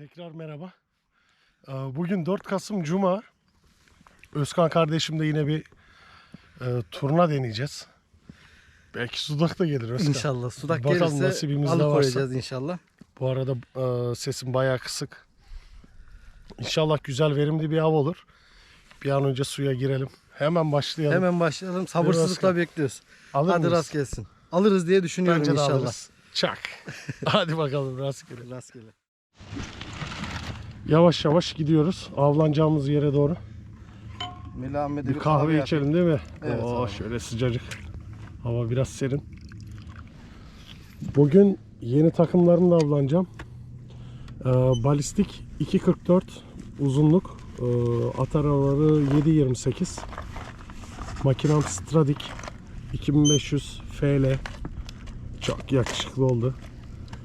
Tekrar merhaba. Ee, Bugün 4 Kasım Cuma. Özkan kardeşimle yine bir e, turna deneyeceğiz. Belki sudak da gelir Özkan. İnşallah sudak Bakalım gelirse nasibimizde alıkoyacağız inşallah. Bu arada e, sesim bayağı kısık. İnşallah güzel verimli bir av olur. Bir an önce suya girelim. Hemen başlayalım. Hemen başlayalım. Sabırsızlıkla Özkan. bekliyoruz. Alır Hadi mıyız? rast gelsin. Alırız diye düşünüyorum Bence inşallah. alırız. Çak. Hadi bakalım rastgele. Rastgele. Yavaş yavaş gidiyoruz. Avlanacağımız yere doğru. Melih Ahmet'e Bir kahve içelim değil mi? Evet Oo, abi. şöyle sıcacık. Hava biraz serin. Bugün yeni takımlarımla avlanacağım. Ee, balistik 2.44 uzunluk. Ee, at araları 7.28. Makinem Stradic 2500 FL. Çok yakışıklı oldu.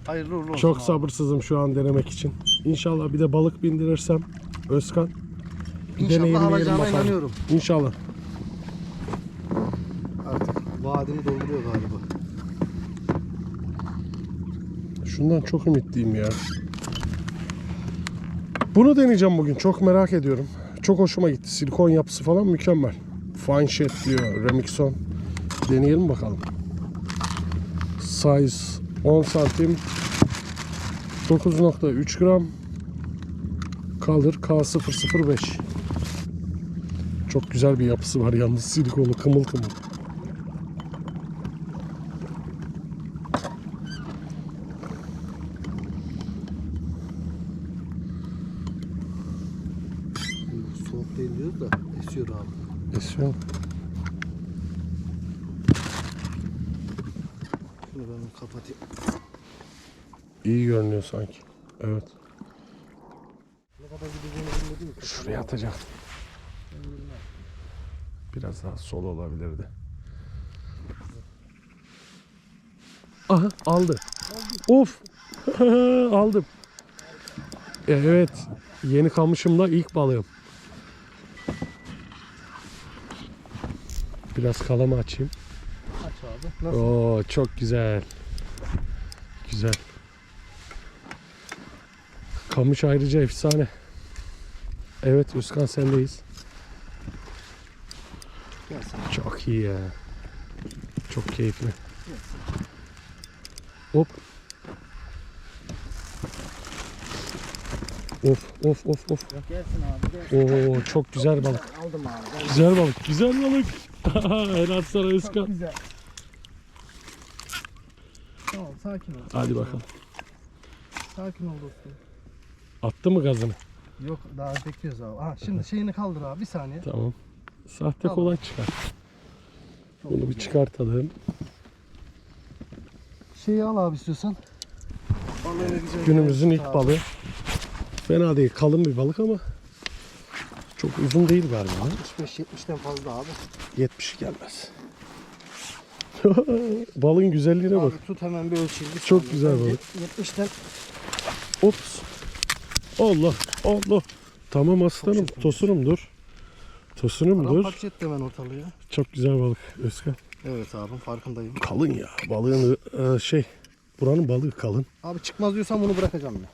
Hayırlı uğurlu olsun Çok abi. sabırsızım şu an denemek için. İnşallah bir de balık bindirirsem Özkan. İnşallah alacağına bakalım. inanıyorum. İnşallah. Artık vaadini dolduruyor galiba. Şundan çok ümitliyim ya. Bunu deneyeceğim bugün. Çok merak ediyorum. Çok hoşuma gitti. Silikon yapısı falan mükemmel. Fine Shed diyor. Remixon. Deneyelim bakalım. Size 10 santim. 9.3 gram. Kalır K005. Çok güzel bir yapısı var yalnız silikonu kımıl kımıl. Soğuk değil diyoruz da esiyor abi. Esiyor. Şunu ben kapatayım. İyi görünüyor sanki. Evet. Şuraya atacağım. Biraz daha sol olabilirdi. Aha aldı. Of. Aldım. Evet. Yeni kamışımla ilk balığım. Biraz kalama açayım. Aç abi. Nasıl? Oo çok güzel. Güzel. Kamış ayrıca efsane. Evet Özkan sendeyiz. Gel sen. Çok iyi ya. Çok keyifli. Hop. Of of of of. Gelsin abi. Gel. Oo çok güzel balık. Aldım abi. Güzel balık. Güzel balık. Helal sana Özkan. güzel. Tamam sakin ol. Hadi bakalım. Sakin ol dostum. Attı mı gazını? Yok daha bekliyoruz abi. Ha, şimdi şeyini kaldır abi bir saniye. Tamam. Sahte Tamam. kolay çıkar. Çok Bunu bir güzel. çıkartalım. Şeyi al abi istiyorsan. Güzel Günümüzün ilk abi. balığı. Fena değil. Kalın bir balık ama çok uzun değil galiba. ha? 65-70'ten fazla abi. 70 gelmez. Balığın güzelliğine bak. Abi tut hemen bir ölçeyim. Bir Çok güzel balık. 70'ten Ops. Allah Allah. Tamam aslanım. Tosunum dur. Tosunum dur. paramparça etti hemen ortalığı ya. Çok güzel balık Özkan. Evet abi farkındayım. Kalın ya. Balığın e, şey buranın balığı kalın. Abi çıkmaz diyorsan bunu bırakacağım ben.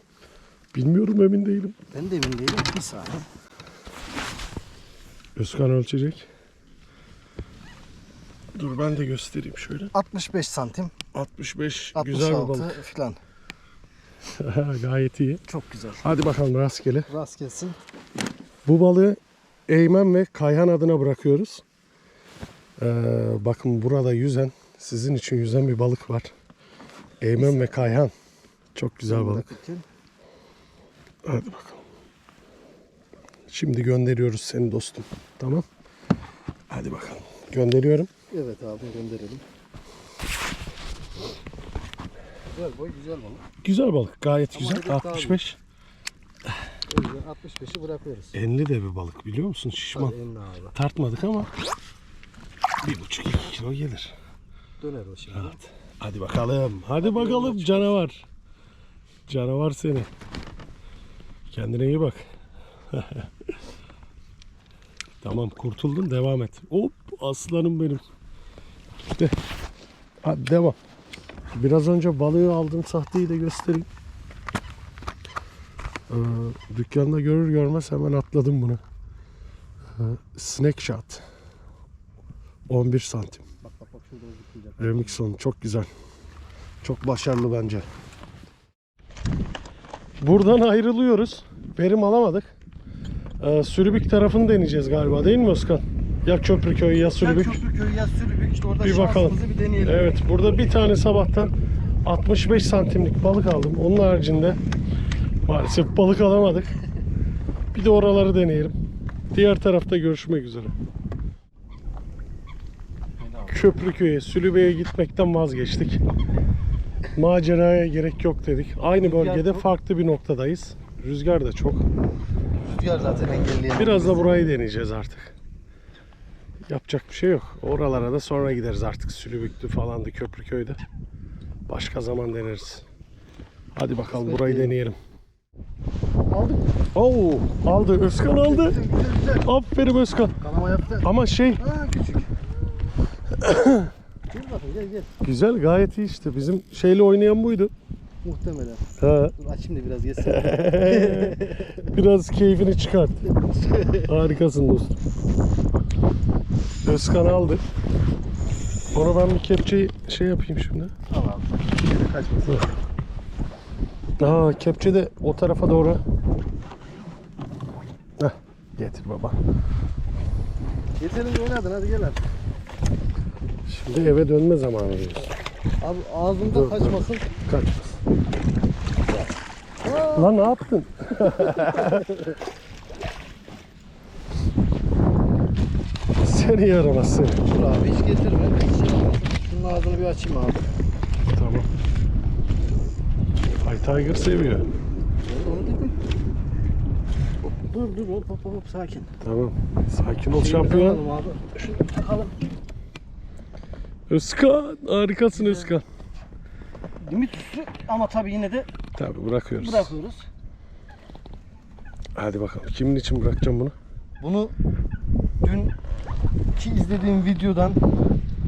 Bilmiyorum emin değilim. Ben de emin değilim. Bir saniye. Özkan ölçecek. Dur ben de göstereyim şöyle. 65 santim. 65 66 güzel bir balık. falan. Gayet iyi. Çok güzel. Hadi bakalım rastgele. Rast gelsin. Bu balığı Eymen ve Kayhan adına bırakıyoruz. Ee, bakın burada yüzen, sizin için yüzen bir balık var. Eymen ve Kayhan. Çok güzel balık. Hadi bakalım. Şimdi gönderiyoruz seni dostum. Tamam. Hadi bakalım. Gönderiyorum. Evet abi gönderelim. Güzel boy güzel balık. Güzel balık. Gayet Ama güzel. hedef daha 65. O yüzden 65'i bırakıyoruz. Enli de bir balık biliyor musun? Şişman. Hadi abi. Tartmadık ama bir buçuk iki kilo gelir. Döner o şimdi. Evet. Hadi bakalım. Hadi bakalım canavar. Canavar seni. Kendine iyi bak. tamam kurtuldun devam et. Hop aslanım benim. De. Hadi devam. Biraz önce balığı aldığım sahteyi de göstereyim. Ee, dükkanda görür görmez hemen atladım bunu. Ee, Snack Shot. 11 santim. Bak. Remixon çok güzel. Çok başarılı bence. Buradan ayrılıyoruz. Verim alamadık. Ee, Sürübük tarafını deneyeceğiz galiba değil mi Özkan? Ya Köprüköy ya Ya Sürübük. Köprüköy ya Sürübük işte orada Bir bakalım. bir deneyelim. Evet burada bir tane sabahtan 65 santimlik balık aldım. Onun haricinde maalesef balık alamadık. Bir de oraları deneyelim. Diğer tarafta görüşmek üzere. Köprüköy'e, Sülübe'ye gitmekten vazgeçtik. Maceraya gerek yok dedik. Aynı bölgede farklı bir noktadayız. Rüzgar da çok. Rüzgar zaten engelleyelim. Biraz da burayı deneyeceğiz artık. Yapacak bir şey yok. Oralara da sonra gideriz artık. Sülübüklü falandı Köprüköy'de. Başka zaman deneriz. Hadi bakalım Kısmet burayı diyelim. deneyelim. Aldık. Oo, aldı. Özkan aldı. Güzel güzel güzel. Aferin Özkan. Kanama yaptı. Ama şey Ha küçük. gel gel. güzel gayet iyi işte. Bizim şeyle oynayan buydu. Muhtemelen. Ha. Dur açayım da biraz yesin. Biraz keyfini çıkart. Harikasın dostum. Özkan aldı. Onu ben bir kepçeyi şey yapayım şimdi. tamam. Geri kaçmasın. Aa kepçe de o tarafa doğru. Heh, getir baba. Yeterince oynadın hadi gel hadi. Şimdi eve dönme zamanı diyorsun. Abi ağzında Dur, kaçmasın. Kaçmaz. Lan ne yaptın? seni yaramaz seni. Dur abi hiç getirme. Şunun ağzını bir açayım abi. Tamam. Ay Tiger seviyor. Onu dedim. Dur dur hop hop hop sakin. Tamam. Sakin ol şampiyon. Abi. Şunu takalım. Özkan. Harikasın Özkan. Limit üstü ama tabii yine de Tabii bırakıyoruz. bırakıyoruz. Hadi bakalım. Kimin için bırakacağım bunu? Bunu dün ki izlediğim videodan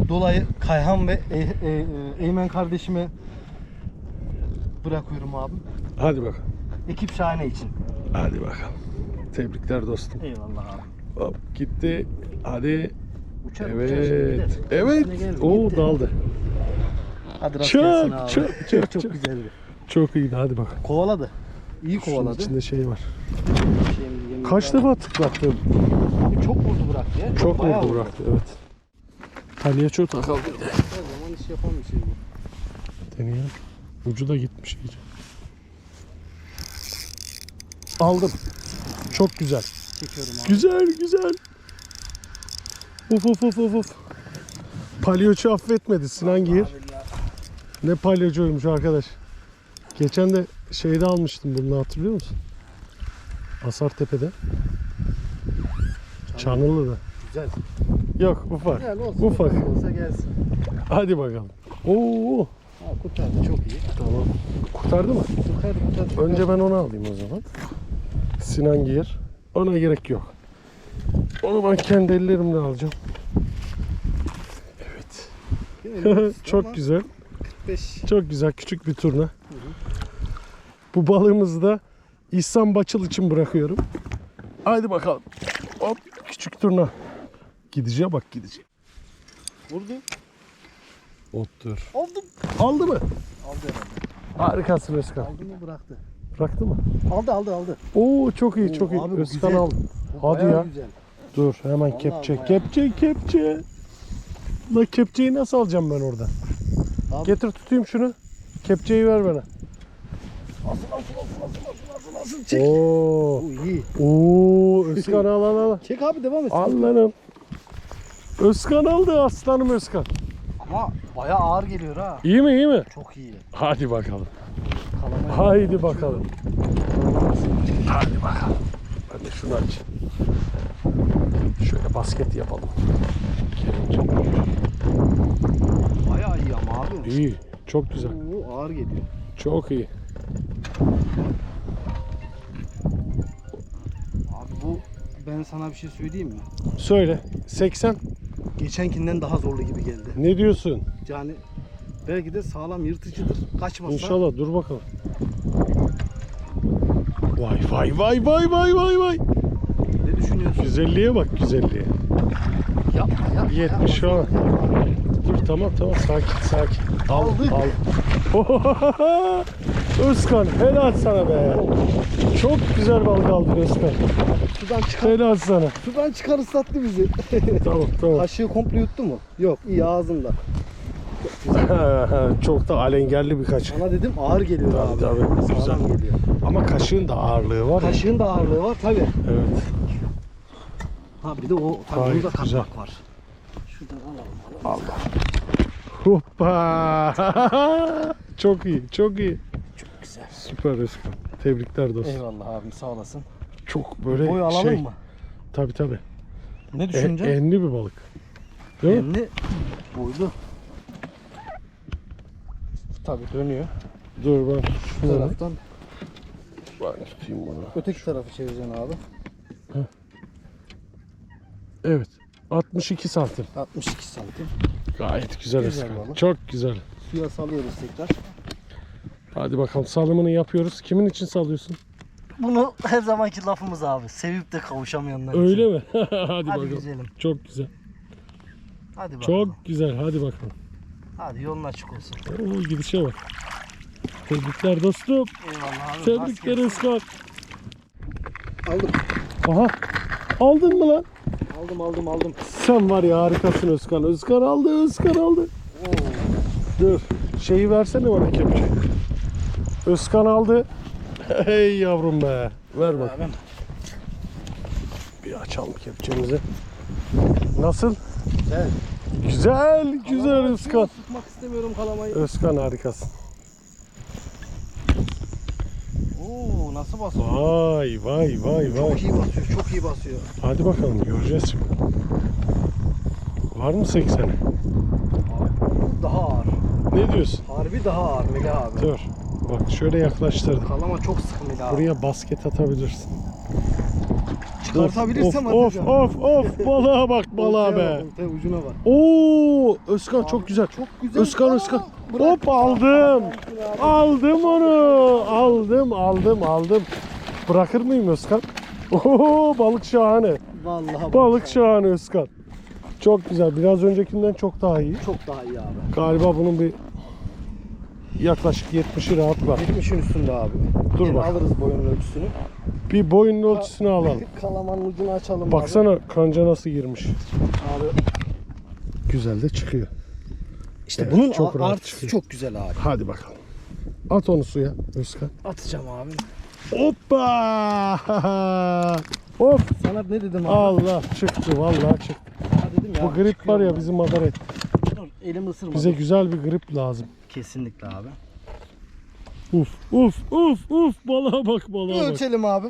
dolayı Kayhan ve e- e- e- Eymen kardeşime bırakıyorum abi. Hadi bakalım. Ekip şahane için. Hadi bakalım. Tebrikler dostum. Eyvallah abi. Hop gitti. Hadi. Uçar, uçar Evet. gider. Evet. Geldi, Oo daldı. Hadi rast Çok, çok, çok, çok, çok. güzeldi. Çok iyiydi. Hadi bakalım. Kovaladı. İyi Şunun kovaladı. içinde şey var. Kaç defa tıklattı? Çok vurdu bıraktı ya. Çok bayağı vurdu bıraktı. Evet. Palyaço takaldı. Her zaman iş yapan bir şey bu. Deneyelim. Ucu da gitmiş iyice. Aldım. Çok güzel. Çekiyorum abi. Güzel güzel. Uf uf uf uf uf. Palyaço affetmedi Sinan Giyir. Ne palyaçoymuş arkadaş. Geçen de şeyde almıştım bunu hatırlıyor musun? Asartepe'de. Çanlı'da. Güzel. Yok ufak. Güzel olsun. Ufak. Olsa gelsin. Hadi bakalım. Oo Ha, kurtardı çok iyi. tamam. Kurtardı mı? Kurtardı kurtardı. Önce ben onu alayım o zaman. Sinan Giyir. Ona gerek yok. Onu ben kendi ellerimle alacağım. Evet. Çok güzel. 5. Çok güzel küçük bir turna. Bu balığımızı da İhsan Baçıl için bırakıyorum. Haydi bakalım. Hop küçük turna. Gideceğe bak gideceğe. Vurdu. Ottur. Aldım. Aldı mı? Aldı herhalde. Harikasın Özkan. Aldı mı bıraktı. Bıraktı mı? Aldı aldı aldı. Oo çok iyi çok Oo, iyi. abi bu Özkan güzel. aldı. Bu Hadi bayağı ya. Güzel. Dur hemen Vallahi kepçe. bayağı. Kepçe kepçe. La kepçeyi nasıl alacağım ben orada? Abi. Getir tutayım şunu. Kepçeyi ver bana. Asıl asıl asıl asıl asıl asıl çek. Oo. Bu iyi. Oo Özkan al al al. Çek abi devam et. Al lan al. Özkan aldı aslanım Özkan. Ama bayağı ağır geliyor ha. İyi mi iyi mi? Çok iyi. Hadi bakalım. Kalamaya Haydi bakalım. Hadi bakalım. Hadi şunu aç. Şöyle basket yapalım. Bayağı iyi ama abi. İyi. Çok güzel. Oo, ağır geliyor. Çok iyi. Abi bu ben sana bir şey söyleyeyim mi? Söyle. 80. Geçenkinden daha zorlu gibi geldi. Ne diyorsun? Yani belki de sağlam yırtıcıdır. Kaçmazsa. İnşallah dur bakalım. Vay vay vay vay vay vay vay. Ne düşünüyorsun? Güzelliğe bak güzelliğe. Yapma yapma. 70 şu an. Dur tamam tamam sakin sakin. Al, Aldık. al. Özkan helal sana be. Çok güzel balık aldın Özkan. Sudan çıkar. Helal sana. Sudan çıkar ıslattı bizi. Tamam tamam. Kaşığı komple yuttu mu? Yok iyi ağzında. Çok da alengerli bir kaşık. Sana dedim ağır geliyor Tabii, abi. tabii. Sağlam Güzel. geliyor. Ama kaşığın da ağırlığı var. ya. Kaşığın da ağırlığı var tabi. Evet. Ha bir de o tabii Gayet burada güzel. katmak var. Şuradan alalım. Allah. Hoppa. çok iyi, çok iyi. Güzel. Süper Özkan. Tebrikler dostum. Eyvallah abim sağ olasın. Çok böyle Boy alalım şey. mı? Tabii tabii. Ne E, düşüneceksin? enli bir balık. Değil mi? Enli boylu. Tabi dönüyor. Dur ben Bu şunu taraftan ben tutayım bunu. öteki tarafı çevireceksin abi. Evet. 62 santim. 62 santim. Gayet güzel, Güzel. Çok güzel. Suya salıyoruz tekrar. Hadi bakalım salımını yapıyoruz. Kimin için salıyorsun? Bunu her zamanki lafımız abi. Sevip de kavuşamayanlar için. Öyle mi? hadi, Hadi bakalım. güzelim. Çok güzel. Hadi bakalım. Çok güzel. Hadi bakalım. Hadi yolun açık olsun. Oo gidişe bak. Tebrikler dostum. Eyvallah abi. Tebrikler Özkan. Aldım. Aha. Aldın mı lan? Aldım aldım aldım. Sen var ya harikasın Özkan. Özkan aldı, Özkan aldı. Oo. Dur. Şeyi versene bana kepçe. Özkan aldı. Hey yavrum be. Ver bak. Abi. Bir açalım kepçemizi. Nasıl? Güzel. Güzel, güzel Özkan. Sıkmak istemiyorum kalamayı. Özkan harikasın. Oo nasıl basıyor? Vay vay vay vay. Çok iyi basıyor. Çok iyi basıyor. Hadi bakalım göreceğiz şimdi. Var mı 80'i? Daha ağır. Ne diyorsun? Harbi daha ağır Melih abi. Dur. Bak şöyle yaklaştırdım. Kalama çok Melih abi. Buraya basket atabilirsin. Çıkartabilirsem of, of, atacağım. of of balığa bak balığa be. bak, oltaya ucuna bak. Oo Özkan çok güzel. Çok güzel. Özkan Aa, Özkan. bırak. Hop aldım. Aldım onu. Aldım aldım aldım. Bırakır mıyım Özkan? Oo balık şahane. Vallahi Balık şahane Özkan. Çok güzel. Biraz öncekinden çok daha iyi. Çok daha iyi abi. Galiba bunun bir yaklaşık 70'i rahat var. 70'in üstünde abi. Dur Yine bak. alırız boyunun ölçüsünü. Bir boyun ölçüsünü alalım. Kalamanın ucunu açalım Baksana kanca nasıl girmiş. abi. Abi Güzel de çıkıyor. işte Evet, bunun çok artısı çıkıyor. çok güzel abi. Hadi bakalım. At onu suya Özkan. Atacağım abi. Hoppa! Hop! Sana ne dedim abi? Allah çıktı vallahi çıktı. Ha dedim ya. Bu grip var ya bizi madar etti. Dur, elim ısırmadı. Bize güzel bir grip lazım. Kesinlikle abi. Uf uf uf uf balığa bak balığa bak. Ölçelim abi.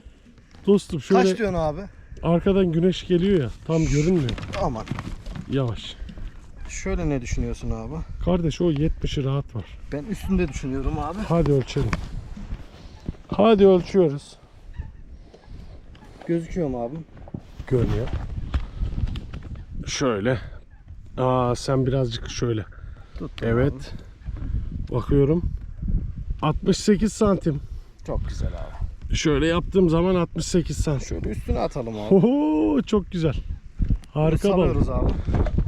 Dostum şöyle Kaç diyorsun abi? arkadan güneş geliyor ya tam görünmüyor. Aman. Yavaş. Şöyle ne düşünüyorsun abi? Kardeş o 70'i rahat var. Ben üstünde düşünüyorum abi. Hadi ölçelim. Hadi ölçüyoruz. Gözüküyor mu abi? Görünüyor. Şöyle. Aa sen birazcık şöyle. Tuttum Evet. Bakıyorum. 68 santim. Çok güzel abi. Şöyle yaptığım zaman 68 santim. Şöyle üstüne atalım abi. Oho çok güzel. Harika Bunu balık. salıyoruz abi.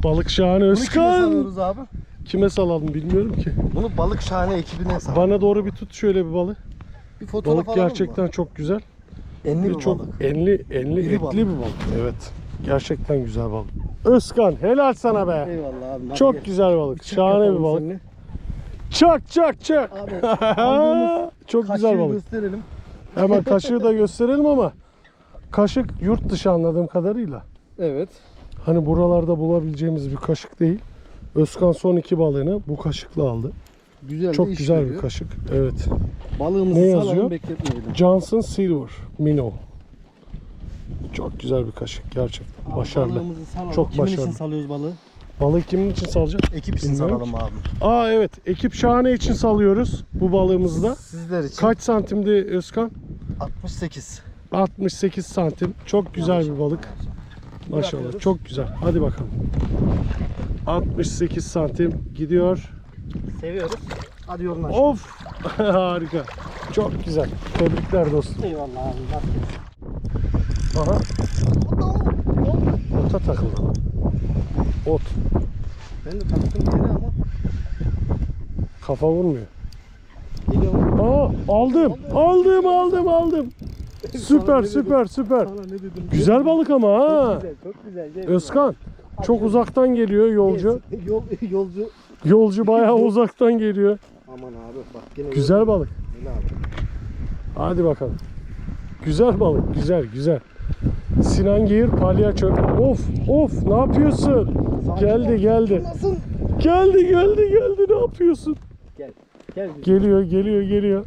Balık şahane Bunu kime Özkan. abi? Kime salalım bilmiyorum ki. Bunu balık şahane ekibine sal. Bana doğru bir tut şöyle bir balık. Bir fotoğraf Balık gerçekten mı? çok güzel. Enli bir çok balık. enli, enli, İri etli balık. bir balık. Evet. Gerçekten güzel balık. Özkan helal sana be. Eyvallah abi. Çok gel. güzel balık. Çek Şahane bir balık. seninle. Çak çak çak. Abi çok güzel balık. gösterelim. Hemen kaşığı da gösterelim ama kaşık yurt dışı anladığım kadarıyla. Evet. Hani buralarda bulabileceğimiz bir kaşık değil. Özkan son iki balığını bu kaşıkla aldı. Güzel Çok de iş güzel bir kaşık. Evet. Balığımızı Ne salalım yazıyor? bekletmeyelim. Johnson Silver Minnow. Çok güzel bir kaşık gerçekten. Abi Başarılı. Balığımızı salalım. Çok Kimin başarılı. için salıyoruz balığı? Balığı kimin için salacak? Ekip için Bilmiyorum salalım abi. Aa evet. Ekip şahane için salıyoruz bu balığımızda. Sizler için. Kaç santimdi Özkan? 68. 68 santim. Çok güzel bir balık. Maşallah. Çok güzel. Hadi bakalım. 68 santim gidiyor. Seviyoruz. Hadi yolun aç. Of! Harika. Çok güzel. Tebrikler dostum. Eyvallah abi. Aha. Ota takıldı. Ot. Ben de taktım yine ama Kafa vurmuyor. geliyor? Aa aldım. Aldım aldım aldım. Süper süper süper. Sana ne dedim? Güzel balık ama Çok ha. güzel, çok güzel. Özkan çok uzaktan geliyor yolcu. Yol, yolcu. Yolcu bayağı uzaktan geliyor. Aman abi bak gene Güzel balık. Abi. Hadi bakalım. Güzel balık, güzel, güzel. Sinan Geyir palyaço. Of, of, ne yapıyorsun? Geldi, geldi. Nasıl? Geldi, geldi, geldi. Ne yapıyorsun? Gel. Gel. Geliyor, geliyor, geliyor.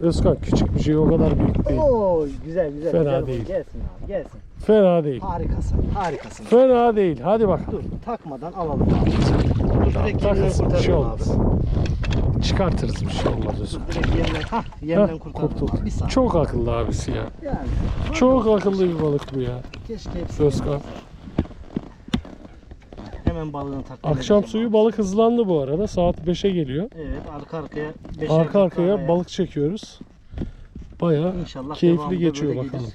Özkan küçük bir şey, o kadar büyük değil. Oo güzel güzel. Fena güzel değil. Gelsin abi gelsin. Fena değil. Harikasın. Harikasın. Fena değil. Hadi bakalım. Dur takmadan alalım abi. Dur direkt Takılsın, bir şey kurtaralım abi. olmaz. Çıkartırız bir şey olmaz Özkan. Direkt yemden, hah kurtaralım kurtulduk. Çok akıllı abisi ya. Yani. Çok akıllı bir balık bu ya. Keşke hepsini Özkan. yemesen. Hemen balığını tak. Akşam suyu balık hızlandı bu arada. Saat 5'e geliyor. Evet arka arkaya. Arka arkaya araya. balık çekiyoruz. İnşallah keyifli geçiyor bakalım. gelir.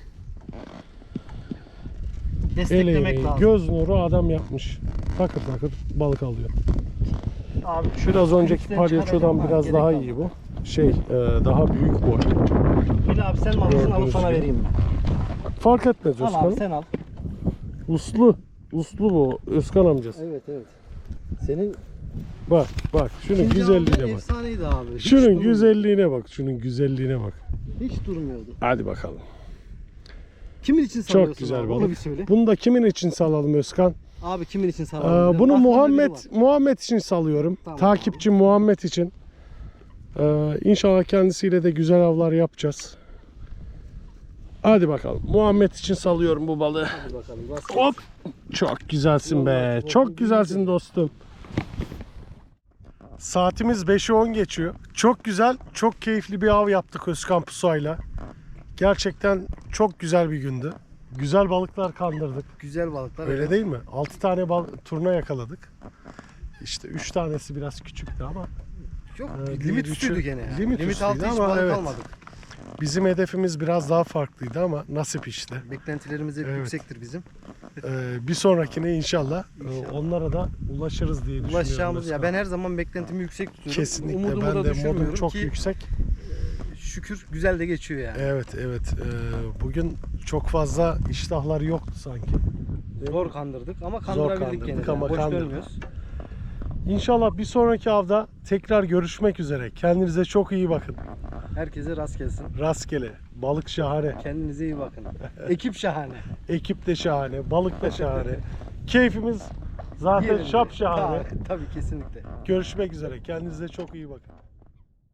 Desteklemek emeği, lazım. göz nuru adam yapmış. Takır takır balık alıyor. Abi Biraz önceki palyaçodan biraz daha iyi bu. Şey, e, daha büyük bu. Bil abi sen mi alırsın alıp sana vereyim mi? Fark etmez Al Özkan. abi sen al. Uslu. Uslu bu Özkan amcası. Evet evet. Senin Bak bak şunun ikinci güzelliğine bak. Efsaneydi abi. Hiç Şunun durmuyordu. güzelliğine bak. Şunun güzelliğine bak. Hiç durmuyordu. Hadi bakalım. Kimin için salıyorsun Çok güzel abi? Onu balık. bir söyle. Bunu da kimin için salalım Özkan? Abi kimin için Ee, bunu Muhammed. Muhammed için salıyorum. Tamam. Takipçi Muhammed için. Ee, inşallah kendisiyle de güzel avlar yapacağız. Hadi bakalım. Muhammed için salıyorum bu balığı. Hadi bakalım. Hop. Çok güzelsin be. Çok güzelsin güzel. dostum. Saatimiz 5'i 10 geçiyor. Çok güzel, çok keyifli bir av yaptık Özkan Pusay'la. Gerçekten çok güzel bir gündü. Güzel balıklar kandırdık. Güzel balıklar. Öyle değil mi? 6 tane bal turna yakaladık. İşte 3 tanesi biraz küçüktü ama Yok Ee, limit üstüydü gene yani. limit Limit, altı hiç balık evet. almadık. Bizim hedefimiz biraz daha farklıydı ama nasip işte. Beklentilerimiz hep Evet. yüksektir bizim. Ee, bir sonrakine inşallah, e, İnşallah. onlara da ulaşırız diye düşünüyorum. Ulaşacağımız ya Özkan. ben her zaman beklentimi yüksek tutuyorum. Kesinlikle Umudumu ben da de modum çok ki yüksek. şükür güzel de geçiyor yani. Evet evet Ee, bugün çok fazla iştahlar yoktu sanki. Zor kandırdık ama kandırabildik kandırdık gene. de. ama Boş kandırdık. dönmüyoruz. İnşallah bir sonraki avda tekrar görüşmek üzere. Kendinize çok iyi bakın. Herkese rast gelsin. Rastgele. Balık şahane. Kendinize iyi bakın. Ekip şahane. Ekip de şahane. Balık da şahane. Keyfimiz zaten şap şahane. Tabii, tabii kesinlikle. Görüşmek üzere. Kendinize çok iyi bakın.